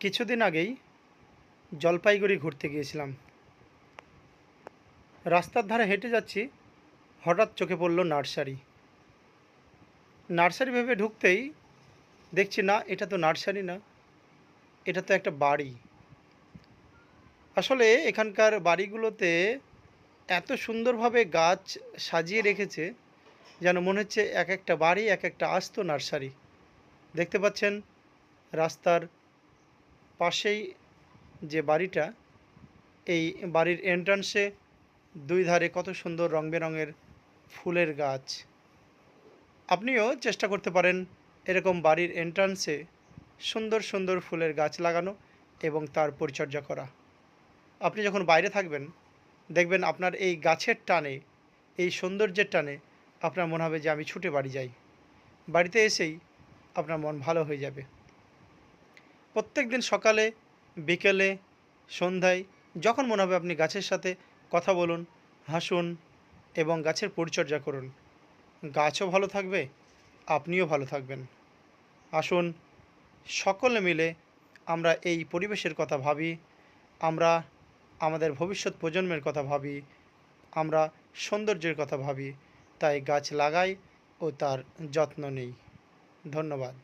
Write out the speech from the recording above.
কিছুদিন আগেই জলপাইগুড়ি ঘুরতে গিয়েছিলাম। রাস্তার ধারে হেঁটে যাচ্ছি, হঠাৎ চোখে পড়ল নার্সারি। নার্সারি ভেবে ঢুকতেই দেখছি, না, এটা তো নার্সারি না, এটা তো একটা বাড়ি। আসলে এখানকার বাড়িগুলোতে এত সুন্দরভাবে গাছ সাজিয়ে রেখেছে, যেন মনে হচ্ছে এক একটা বাড়ি, এক একটা আস্ত নার্সারি। দেখতে পাচ্ছেন রাস্তার পাশেই যে বাড়িটা, এই বাড়ির এন্ট্রান্সে দুই ধারে কত সুন্দর রং বেরঙের ফুলের গাছ। আপনিও চেষ্টা করতে পারেন এরকম বাড়ির এন্ট্রান্সে সুন্দর সুন্দর ফুলের গাছ লাগানো এবং তার পরিচর্যা করা। আপনি যখন বাইরে থাকবেন, দেখবেন আপনার এই গাছের টানে, এই সৌন্দর্যের টানে আপনার মনে হবে যে আমি ছুটে বাড়ি যাই। বাড়িতে এসেই আপনার মন ভালো হয়ে যাবে। প্রত্যেক দিন সকালে, বিকেলে, সন্ধ্যায় যখন মনে হবে আপনি গাছের সাথে কথা বলুন, হাসুন এবং গাছের পরিচর্যা করুন। গাছও ভালো থাকবে, আপনিও ভালো থাকবেন। আসুন, সকলে মিলে আমরা এই পরিবেশের কথা ভাবি, আমরা আমাদের ভবিষ্যৎ প্রজন্মের কথা ভাবি, আমরা সৌন্দর্যের কথা ভাবি, তাই গাছ লাগাই ও তার যত্ন নেই। ধন্যবাদ।